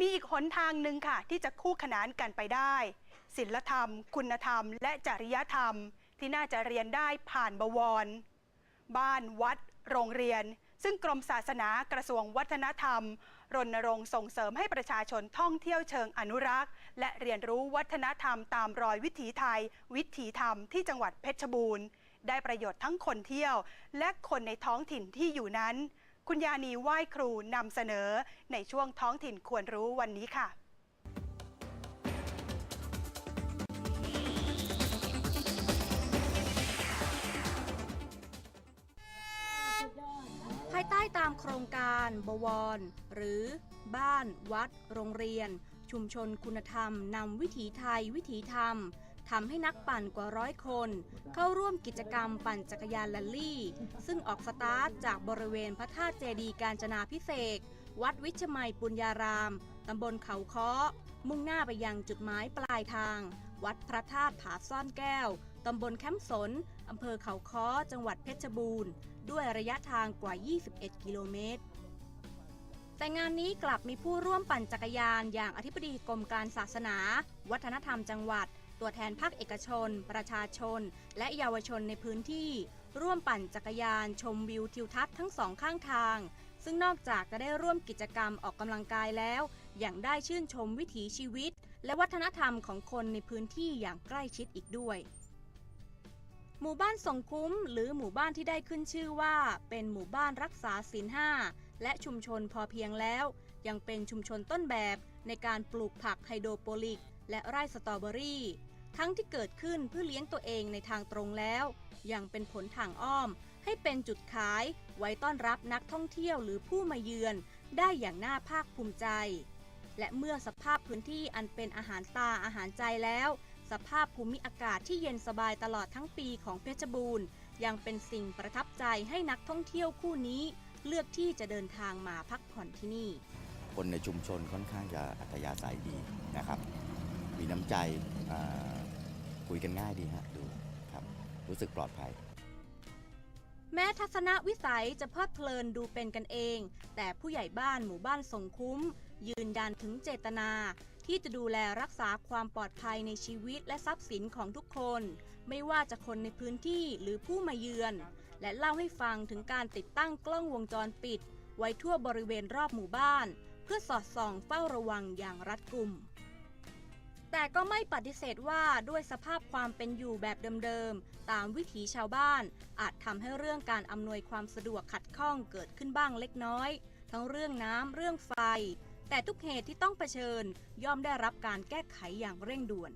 มีอีกหนทางหนึ่งค่ะ ที่จะคู่ขนานกันไปได้ศีลธรรม คุณธรรม และจริยธรรม ที่น่าจะเรียนได้ผ่านบวร บ้านวัด โรงเรียน ซึ่งกรมศาสนากระทรวงวัฒนธรรม รณรงค์ส่งเสริมให้ประชาชนท่องเที่ยวเชิงอนุรักษ์ และเรียนรู้วัฒนธรรมตามรอยวิถีไทย วิถีธรรมที่จังหวัดเพชรบูรณ์ได้ประโยชน์ทั้งคนเที่ยว และคนในท้องถิ่นที่อยู่นั้น คุณยานีไหว้ครูนำเสนอในช่วงท้องถิ่นควรรู้วันนี้ค่ะภายใต้ตามโครงการบวร หรือบ้าน วัด โรงเรียน ชุมชนคุณธรรมนำวิถีไทย วิถีธรรม ทำให้นักปั่นกว่าร้อยคน เข้าร่วมกิจกรรมปั่นจักรยานแลลลี่ ซึ่งออกสตาร์ทจากบริเวณพระธาตุเจดีย์กาญจนาพิเศษวัดวิชมัยปุญญาราม ตำบลเขาค้อมุ่งหน้าไปยังจุดหมายปลายทาง วัดพระธาตุผาซ่อนแก้ว ตำบลแคมป์สน อำเภอเขาค้อจังหวัดเพชรบูรณ์ ด้วยระยะทางกว่า 21 กิโลเมตรแต่งานนี้กลับมีผู้ร่วมปั่นจักรยานอย่างอธิบดีกรมการศาสนา วัฒนธรรมจังหวัด ตัวแทนภาคเอกชน ประชาชน และเยาวชนในพื้นที่ ร่วมปั่นจักรยานชมวิวทิวทัศน์ทั้งสองข้างทาง ซึ่งนอกจากจะได้ร่วมกิจกรรมออกกำลังกายแล้วยังได้ชื่นชมวิถีชีวิต และวัฒนธรรมของคนในพื้นที่อย่างใกล้ชิดอีกด้วยหมู่บ้านสงคุ้ม หรือหมู่บ้านที่ได้ขึ้นชื่อว่า เป็นหมู่บ้านรักษาศีลห้าและชุมชนพอเพียงแล้ว ยังเป็นชุมชนต้นแบบ ในการปลูกผักไฮโดรโปลิก และไร่สตรอเบอรี่ ทั้งที่เกิดขึ้นเพื่อเลี้ยงตัวเองในทางตรงแล้ว ยังเป็นผลทางอ้อม ให้เป็นจุดขายไว้ต้อนรับนักท่องเที่ยวหรือผู้มาเยือนได้อย่างน่าภาคภูมิใจ และเมื่อสภาพพื้นที่อันเป็นอาหารตาอาหารใจแล้ว สภาพภูมิอากาศที่เย็นสบายตลอดทั้งปีของเพชรบูรณ์ ยังเป็นสิ่งประทับใจให้นักท่องเที่ยวคู่นี้ เลือกที่จะเดินทางมาพักผ่อนที่นี่ คนในชุมชนค่อนข้างจะอัธยาศัยดีนะครับ มีน้ำใจคุยกันง่ายดีฮะดูครับรู้สึกปลอดภัย แม้ทัศนวิสัยจะเพลิดเพลินดูเป็นกันเอง แต่ผู้ใหญ่บ้านหมู่บ้านสงคุ้ม ยืนยันถึงเจตนาที่จะดูแลรักษาความปลอดภัยในชีวิตและทรัพย์สินของทุกคน ไม่ว่าจะคนในพื้นที่หรือผู้มาเยือน และเล่าให้ฟังถึงการติดตั้งกล้องวงจรปิด ไว้ทั่วบริเวณรอบหมู่บ้าน พื่อสอดส่องเฝ้าระวังอย่างรัดกุม แต่ก็ไม่ปฏิเสธว่าด้วยสภาพความเป็นอยู่แบบเดิมๆ ตามวิถีชาวบ้าน อาจทำให้เรื่องการอำนวยความสะดวกขัดข้องเกิดขึ้นบ้างเล็กน้อย ทั้งเรื่องน้ำเรื่องไฟ แต่ทุกเหตุที่ต้องเผชิญ ย่อมได้รับการแก้ไขอย่างเร่งด่วน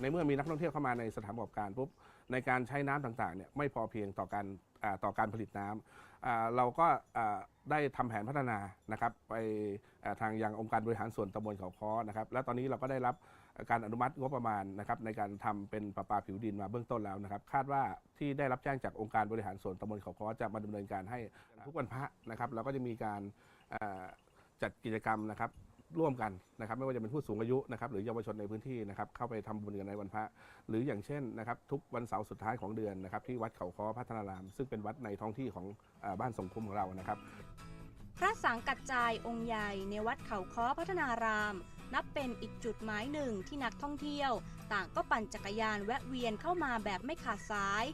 ในเมื่อมีนักท่องเที่ยวเข้ามาในสถานประกอบการปุ๊บในการใช้น้ำต่างๆเนี่ยไม่พอเพียงต่อการอ่าต่อการผลิตน้ำอ่าเราก็อ่า ได้ทำแผนพัฒนานะครับไปทางยังองค์การบริหารส่วนตำบลเขาค้อนะครับและตอนนี้เราก็ได้รับการอนุมัติงบประมาณนะครับในการทำเป็นประปาผิวดินมาเบื้องต้นแล้วนะครับ คาดว่าที่ได้รับแจ้งจากองค์การบริหารส่วนตำบลเขาค้อจะมาดำเนินการให้ทุกวันพระนะครับเราก็จะมีการจัดกิจกรรมนะครับร่วมกันนะครับไม่ว่าจะเป็นผู้สูงอายุนะครับหรือเยาวชนในพื้นที่นะครับเข้าไปทำบุญกันในวันพระ หรืออย่างเช่นนะครับทุกวันเสาร์สุดท้ายของเดือนนะครับที่วัดเขาค้อพัฒนาราม ซึ่งเป็นวัดในท้องที่ของอบ้านสงคุ้มของเรานะครับ พระสังกัจจายองค์ใหญ่ในวัดเขาค้อพัฒนาราม นับเป็นอีกจุดหมายหนึ่งที่นักท่องเที่ยว ต่างก็ปั่นจักรยานแวะเวียนเข้ามาแบบไม่ขาดสาย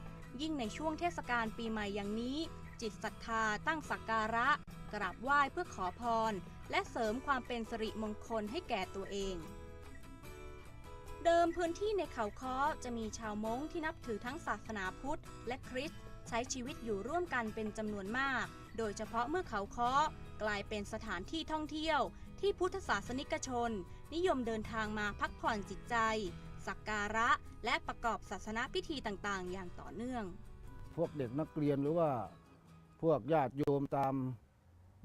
ยิ่งในช่วงเทศกาลปีใหม่อย่างนี้ จิตศรัทธาตั้งสักการะ กราบไหว้เพื่อขอพร และเสริมความเป็นสิริมงคลให้แก่ตัวเองเดิมพื้นที่ในเขาค้อจะมีชาวม้งที่นับถือทั้งศาสนาพุทธและคริสต์ ใช้ชีวิตอยู่ร่วมกันเป็นจำนวนมาก โดยเฉพาะเมื่อเขาค้อกลายเป็นสถานที่ท่องเที่ยว ที่พุทธศาสนิกชน นิยมเดินทางมาพักผ่อนจิตใจ สักการะ และประกอบศาสนาพิธีต่างๆ อย่างต่อเนื่อง พวกเด็กนักเรียนหรือว่าพวกญาติโยมตาม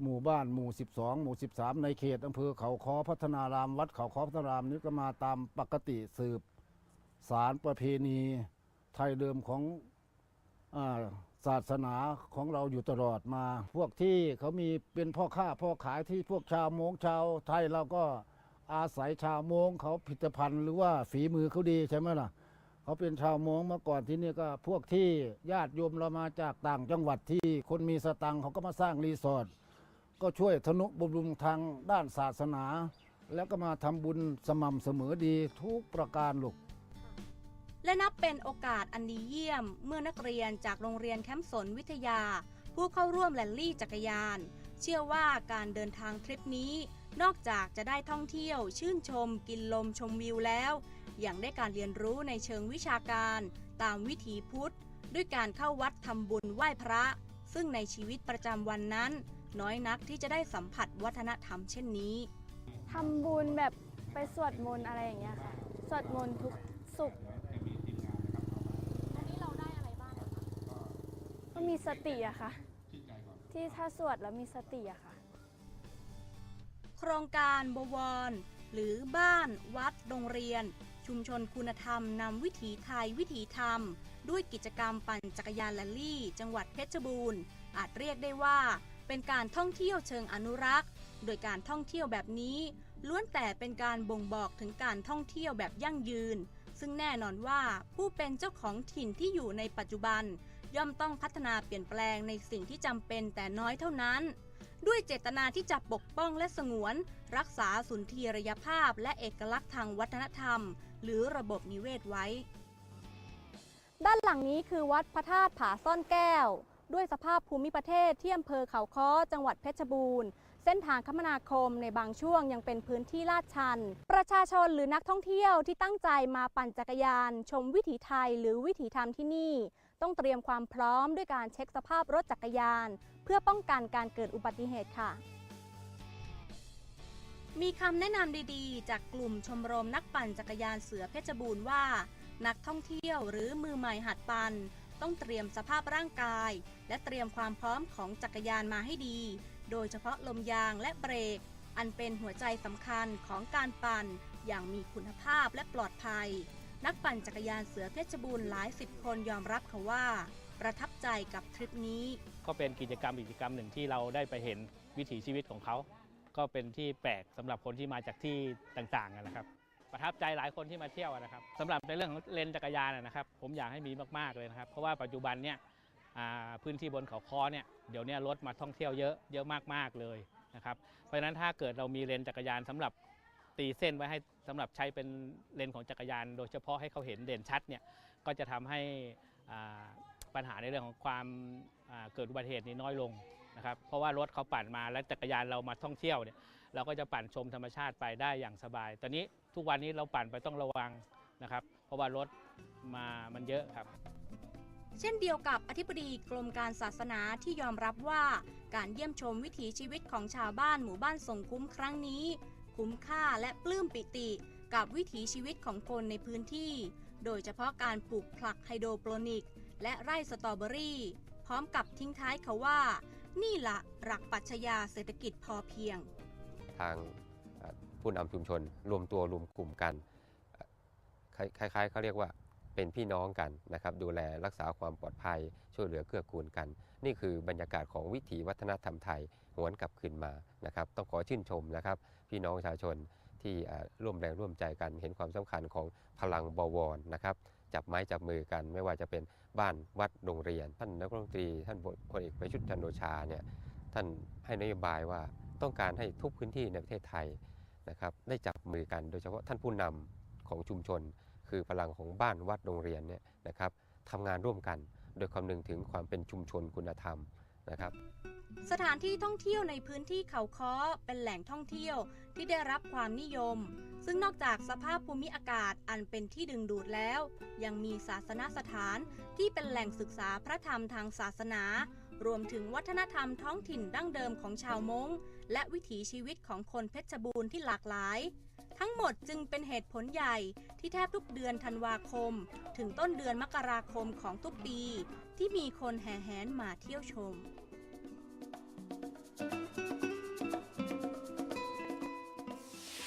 หมู่บ้านหมู่ 12 หมู่ 13 ในเขตอำเภอเขาคอพัฒนารามวัดเขาคอพัฒนารามนี้ก็มาตามปกติสืบสารประเพณีไทยเดิมของ ศาสนาของเราอยู่ตลอดมา พวกที่เขามีเป็นพ่อค้าพ่อขายที่พวกชาวมงชาวไทยเราก็อาศัยชาวมงเขาผลิตภัณฑ์หรือว่าฝีมือเขาดีใช่ไหมล่ะเขาเป็นชาวมงมาก่อนที่นี่ก็พวกที่ญาติโยมเรามาจากต่างจังหวัดที่คนมีสตังค์เขาก็มาสร้างรีสอร์ทก็ช่วยทนุบำรุงทางด้านศาสนา แล้วก็มาทำบุญสม่ำเสมอดีทุกประการลูก และนับเป็นโอกาสอันดีเยี่ยม เมื่อนักเรียนจากโรงเรียนแคมป์สนวิทยา ผู้เข้าร่วมแรลลี่จักรยาน เชื่อว่าการเดินทางทริปนี้ นอกจากจะได้ท่องเที่ยว ชื่นชม กินลมชมวิวแล้วยังได้การเรียนรู้ในเชิงวิชาการ ตามวิถีพุทธ ด้วยการเข้าวัดทำบุญไหว้พระ ซึ่งในชีวิตประจำวันนั้น น้อยนักที่จะได้สัมผัสวัฒนธรรมเช่นนี้ทำบุญแบบไปสวดมนต์อะไรอย่างเงี้ยค่ะ สวดมนต์ทุกสุขอันนี้เราได้อะไรบ้างก็ มีสติอะค่ะ ที่ถ้าสวดแล้วมีสติอะค่ะ โครงการบวร หรือบ้าน วัด โรงเรียน ชุมชนคุณธรรมนำวิถีไทยวิถีธรรม ด้วยกิจกรรมปั่นจักรยานแรลลี่ จังหวัดเพชรบูรณ์ อาจเรียกได้ว่า เป็นการท่องเที่ยวเชิงอนุรักษ์ โดยการท่องเที่ยวแบบนี้ล้วนแต่เป็นการบ่งบอกถึงการท่องเที่ยวแบบยั่งยืน ซึ่งแน่นอนว่าผู้เป็นเจ้าของถิ่นที่อยู่ในปัจจุบัน ย่อมต้องพัฒนาเปลี่ยนแปลงในสิ่งที่จำเป็นแต่น้อยเท่านั้น ด้วยเจตนาที่จะปกป้องและสงวน รักษาสุนทรียภาพ และเอกลักษณ์ทางวัฒนธรรม หรือระบบนิเวศไว้ ด้านหลังนี้คือวัดพระธาตุผาซ่อนแก้ว ด้วยสภาพภูมิประเทศที่อำเภอเขาค้อจังหวัดเพชรบูรณ์เส้นทางคมนาคมในบางช่วงยังเป็นพื้นที่ลาดชัน ประชาชนหรือนักท่องเที่ยวที่ตั้งใจมาปั่นจักรยาน ชมวิถีไทยหรือวิถีธรรมที่นี่ ต้องเตรียมความพร้อมด้วยการเช็คสภาพรถจักรยาน เพื่อป้องกันการเกิดอุบัติเหตุค่ะ มีคำแนะนำดีๆ จากกลุ่มชมรมนักปั่นจักรยานเสือเพชรบูรณ์ว่า นักท่องเที่ยวหรือมือใหม่หัดปั่นต้องเตรียมสภาพร่างกาย และเตรียมความพร้อมของจักรยานมาให้ดี โดยเฉพาะลมยางและเบรก อันเป็นหัวใจสำคัญของการปั่นอย่างมีคุณภาพและปลอดภัย นักปั่นจักรยานเสือเพชรบูรณ์หลายสิบคนยอมรับค่ะว่า ประทับใจกับทริปนี้ ก็เป็นกิจกรรมอีกกิจกรรมหนึ่งที่เราได้ไปเห็นวิถีชีวิตของเขา ก็เป็นที่แปลกสำหรับคนที่มาจากที่ต่างๆนะครับ ประทับใจหลายคนที่มาเที่ยวนะครับสำหรับในเรื่องของเลนจักรยานนะครับ ผมอยากให้มีมากๆเลยนะครับ เพราะว่าปัจจุบันเนี่ยพื้นที่บนเขาคอเนี่ยเดี๋ยวนี้รถมาท่องเที่ยวเยอะเยอะมากๆเลยนะครับเพราะฉะนั้นถ้าเกิดเรามีเลนจักรยานสำหรับ ตีเส้นไว้ให้สำหรับใช้เป็นเลนของจักรยาน โดยเฉพาะให้เขาเห็นเด่นชัดเนี่ยก็จะทำให้ปัญหาในเรื่องของความเกิดอุบัติเหตุนี้น้อยลงนะครับเพราะว่ารถเขาปั่นมาแล้วจักรยานเรามาท่องเที่ยวเนี่ยเราก็จะปั่นชมธรรมชาติไปได้อย่างสบาย ตอนนี้ทุกวันนี้เราปั่นไปต้องระวังนะครับ เพราะว่ารถมามันเยอะครับ เช่นเดียวกับอธิบดีกรมการศาสนาที่ยอมรับว่า การเยี่ยมชมวิถีชีวิตของชาวบ้านหมู่บ้านทรงคุ้มครั้งนี้ คุ้มค่าและปลื้มปิติกับวิถีชีวิตของคนในพื้นที่ โดยเฉพาะการปลูกผลักไฮโดรโปรนิก และไร่สตรอเบอรี่ พร้อมกับทิ้งท้ายเขาว่า นี่ละหลักปัชญาเศรษฐกิจพอเพียง ทางผู้นำชุมชนรวมตัวรวมกลุ่มกัน คล้ายๆเขาเรียกว่าเป็นพี่น้องกันนะครับดูแลรักษาความปลอดภัยช่วยเหลือเกื้อกูลกัน นี่คือบรรยากาศของวิถีวัฒนธรรมไทย หวนกลับคืนมานะครับต้องขอชื่นชมนะครับ พี่น้องประชาชนที่ร่วมแรงร่วมใจกันเห็นความสำคัญของพลังบวรนะครับจับไม้จับมือกันไม่ว่าจะเป็นบ้านวัดโรงเรียน ท่านนายกรัฐมนตรี ท่านพลเอกประยุทธ์จันทโอชาเนี่ยท่านให้นโยบายว่าต้องการให้ทุกพื้นที่ในประเทศไทยนะครับได้จับมือกันโดยเฉพาะท่านผู้นำของชุมชน คือพลังของบ้านวัดโรงเรียนเนี่ยนะครับทำงานร่วมกัน โดยคำนึงถึงความเป็นชุมชนคุณธรรม นะครับสถานที่ท่องเที่ยวในพื้นที่เขาค้อเป็นแหล่งท่องเที่ยวที่ได้รับความนิยม ซึ่งนอกจากสภาพภูมิอากาศอันเป็นที่ดึงดูดแล้ว ยังมีศาสนสถานที่เป็นแหล่งศึกษาพระธรรมทางศาสนา รวมถึงวัฒนธรรมท้องถิ่นดั้งเดิมของชาวม้ง และวิถีชีวิตของคนเพชรบูรณ์ที่หลากหลาย ทั้งหมดจึงเป็นเหตุผลใหญ่ที่แทบทุกเดือนธันวาคม ถึงต้นเดือนมกราคมของทุกปี ที่มีคนแห่แหนมาเที่ยวชม